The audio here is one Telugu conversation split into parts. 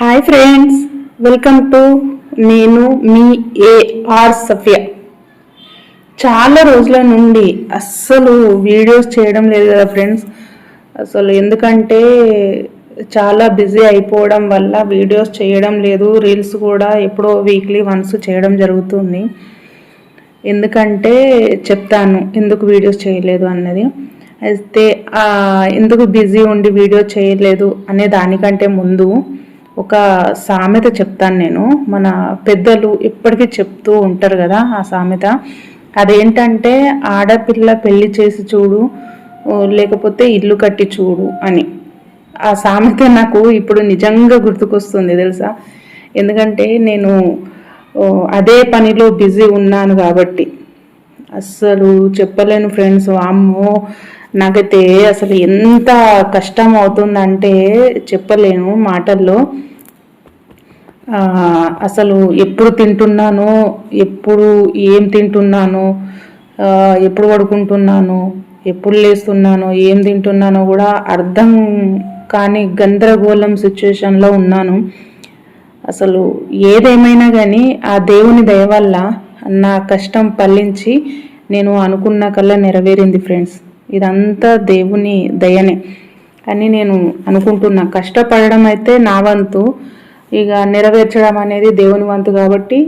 హాయ్ ఫ్రెండ్స్ వెల్కమ్ టు నేను మీ ఏఆర్ సఫియా చాలా రోజుల నుండి అస్సలు వీడియోస్ చేయడం లేదు కదా ఫ్రెండ్స్ అసలు ఎందుకంటే చాలా బిజీ అయిపోవడం వల్ల వీడియోస్ చేయడం లేదు రీల్స్ కూడా ఎప్పుడో వీక్లీ వన్స్ చేయడం జరుగుతుంది. ఎందుకంటే చెప్తాను ఎందుకు వీడియోస్ చేయలేదు అన్నది. అయితే ఎందుకు బిజీ ఉండి వీడియో చేయలేదు అనే దానికంటే ముందు ఒక సామెత చెప్తాను నేను. మన పెద్దలు ఇప్పటికీ చెప్తూ ఉంటారు కదా ఆ సామెత. అదేంటంటే ఆడపిల్ల పెళ్ళి చేసి చూడు లేకపోతే ఇల్లు కట్టి చూడు అని. ఆ సామెత నాకు ఇప్పుడు నిజంగా గుర్తుకొస్తుంది తెలుసా? ఎందుకంటే నేను అదే పనిలో బిజీ ఉన్నాను కాబట్టి. అస్సలు చెప్పలేను ఫ్రెండ్స్. అమ్మో నాకైతే అసలు ఎంత కష్టం అవుతుందంటే చెప్పలేను మాటల్లో. అసలు ఎప్పుడు తింటున్నాను ఎప్పుడు ఏం తింటున్నాను ఎప్పుడు పడుకుంటున్నాను ఎప్పుడు లేస్తున్నాను ఏం తింటున్నానో కూడా అర్థం కానీ గందరగోళం సిచ్యువేషన్లో ఉన్నాను. అసలు ఏదేమైనా కానీ ఆ దేవుని దయ వల్ల నా కష్టం పల్లించి నేను అనుకున్న కల్లా నెరవేరింది ఫ్రెండ్స్ ఇదంతా దేవుని దయనే అని నేను అనుకుంటున్నా. కష్టపడడం అయితే నా వంతు. ఇక నెరవేర్చడం అనేది దేవుని వంతు కాబట్టి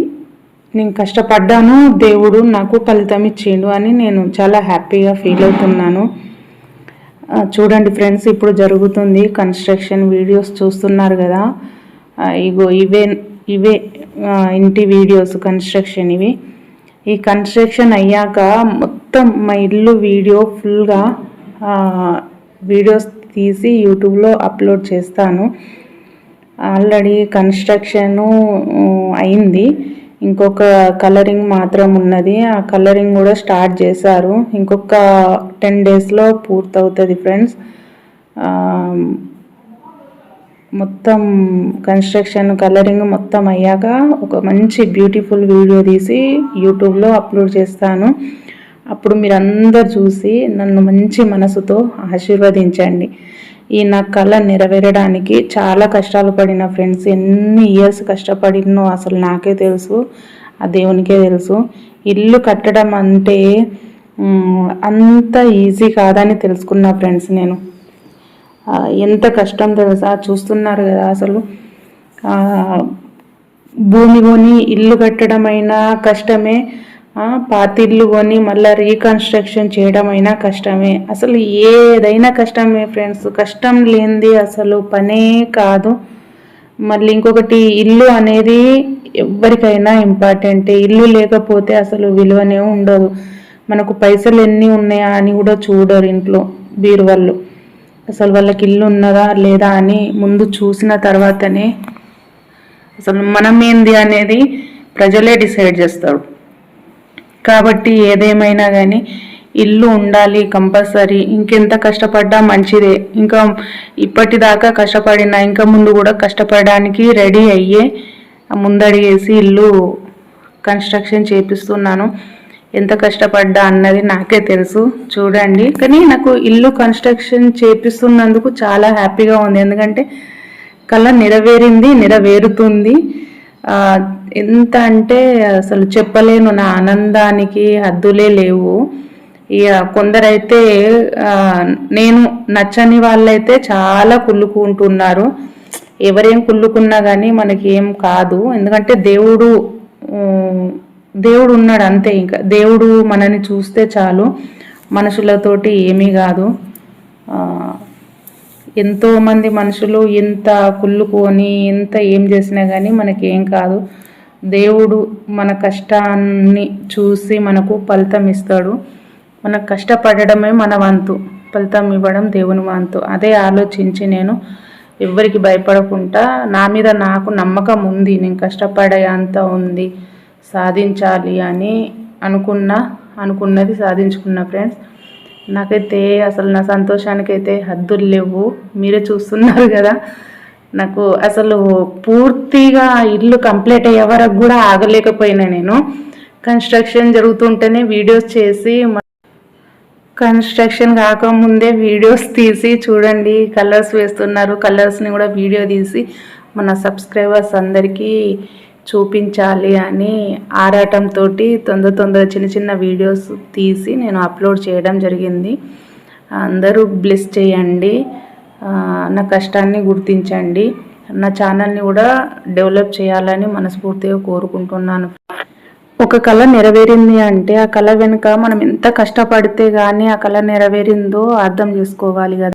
నేను కష్టపడ్డాను దేవుడు నాకు ఫలితం ఇచ్చిండు అని నేను చాలా హ్యాపీగా ఫీల్ అవుతున్నాను. చూడండి ఫ్రెండ్స్ ఇప్పుడు జరుగుతుంది కన్స్ట్రక్షన్ వీడియోస్ చూస్తున్నారు కదా. ఇగో ఇవే ఇవే ఇంటి వీడియోస్ కన్స్ట్రక్షన్ ఇవి. ఈ కన్స్ట్రక్షన్ అయ్యాక మొత్తం మా ఇల్లు వీడియో ఫుల్గా వీడియోస్ తీసి యూట్యూబ్లో అప్లోడ్ చేస్తాను. ఆల్రెడీ కన్స్ట్రక్షను అయింది. ఇంకొక కలరింగ్ మాత్రం ఉన్నది. ఆ కలరింగ్ కూడా స్టార్ట్ చేశారు. ఇంకొక టెన్ డేస్లో పూర్తవుతుంది ఫ్రెండ్స్. మొత్తం కన్స్ట్రక్షన్ కలరింగ్ మొత్తం అయ్యాక ఒక మంచి బ్యూటిఫుల్ వీడియో తీసి యూట్యూబ్లో అప్లోడ్ చేస్తాను. అప్పుడు మీరు అందరు చూసి నన్ను మంచి మనసుతో ఆశీర్వదించండి. ఈ నా కళ నెరవేరడానికి చాలా కష్టాలు పడిన ఫ్రెండ్స్. ఎన్ని ఇయర్స్ కష్టపడినో అసలు నాకే తెలుసు. ఆ దేవునికే తెలుసు. ఇల్లు కట్టడం అంటే అంత ఈజీ కాదని తెలుసుకున్నా ఫ్రెండ్స్ నేను. ఎంత కష్టం తెలుసా? చూస్తున్నారు కదా అసలు. భూమి కొని ఇల్లు కట్టడం అయినా కష్టమే. పాతిళ్ళు పాత ఇల్లు కొని మళ్ళీ రీకన్స్ట్రక్షన్ చేయడం అయినా కష్టమే. అసలు ఏదైనా కష్టమే ఫ్రెండ్స్ కష్టం లేనిది అసలు పనే కాదు. మళ్ళీ ఇంకొకటి ఇల్లు అనేది ఎవరికైనా ఇంపార్టెంటే ఇల్లు లేకపోతే అసలు విలువనే ఉండదు. మనకు పైసలు ఎన్ని ఉన్నాయా అని కూడా చూడరు ఇంట్లో బీరువాళ్ళు. అసలు వాళ్ళకి ఇల్లు ఉన్నదా లేదా అని ముందు చూసిన తర్వాతనే అసలు మనం ఏంది అనేది ప్రజలే డిసైడ్ చేస్తారు. కాబట్టి ఏదేమైనా కానీ ఇల్లు ఉండాలి కంపల్సరీ. ఇంకెంత కష్టపడ్డా మంచిదే. ఇంకా ఇప్పటిదాకా కష్టపడినా ఇంకా ముందు కూడా కష్టపడడానికి రెడీ అయ్యే ముందడిగేసి ఇల్లు కన్స్ట్రక్షన్ చేపిస్తున్నాను. ఎంత కష్టపడ్డా అన్నది నాకే తెలుసు. చూడండి. కానీ నాకు ఇల్లు కన్స్ట్రక్షన్ చేపిస్తున్నందుకు చాలా హ్యాపీగా ఉంది. ఎందుకంటే కళ నెరవేరింది నెరవేరుతుంది. ఎంత అంటే అసలు చెప్పలేను నా ఆనందానికి హద్దులే లేవు. ఇక కొందరైతే నేను నచ్చని వాళ్ళైతే చాలా కుళ్ళుకుంటున్నారు. ఎవరేం కుళ్ళుకున్నా కానీ మనకి ఏం కాదు. ఎందుకంటే దేవుడు దేవుడు ఉన్నాడు అంతే ఇంకా. దేవుడు మనని చూస్తే చాలు. మనుషులతోటి ఏమీ కాదు. ఎంతోమంది మనుషులు ఎంత కుళ్ళుకొని ఎంత ఏం చేసినా కానీ మనకి ఏం కాదు. దేవుడు మన కష్టాన్ని చూసి మనకు ఫలితం ఇస్తాడు. మన కష్టపడడమే మన వంతు. ఫలితం ఇవ్వడం దేవుని వంతు. అదే ఆలోచించి నేను ఎవ్వరికి భయపడకుండా నా మీద నాకు నమ్మకం ఉంది. నేను కష్టపడే అంత ఉంది. సాధించాలి అని అనుకున్న అనుకున్నది సాధించుకున్న ఫ్రెండ్స్. నాకైతే అసలు నా సంతోషానికైతే హద్దులు లేవు. మీరే చూస్తున్నారు కదా. నాకు అసలు పూర్తిగా ఇల్లు కంప్లీట్ అయ్యే వరకు కూడా ఆగలేకపోయినా నేను. కన్స్ట్రక్షన్ జరుగుతుంటేనే వీడియోస్ చేసి కన్స్ట్రక్షన్ కాకముందే వీడియోస్ తీసి చూడండి. కలర్స్ వేస్తున్నారు. కలర్స్ని కూడా వీడియో తీసి మన సబ్స్క్రైబర్స్ అందరికీ చూపించాలి అని ఆరాటంతో తొందర తొందర చిన్న చిన్న వీడియోస్ తీసి నేను అప్లోడ్ చేయడం జరిగింది. అందరూ బ్లెస్ చేయండి. నా కష్టాన్ని గుర్తించండి. నా ఛానల్ని కూడా డెవలప్ చేయాలని మనస్ఫూర్తిగా కోరుకుంటున్నాను. ఒక కళ నెరవేరింది అంటే ఆ కళ వెనుక మనం ఎంత కష్టపడితే కానీ ఆ కళ నెరవేరిందో అర్థం చేసుకోవాలి కదా.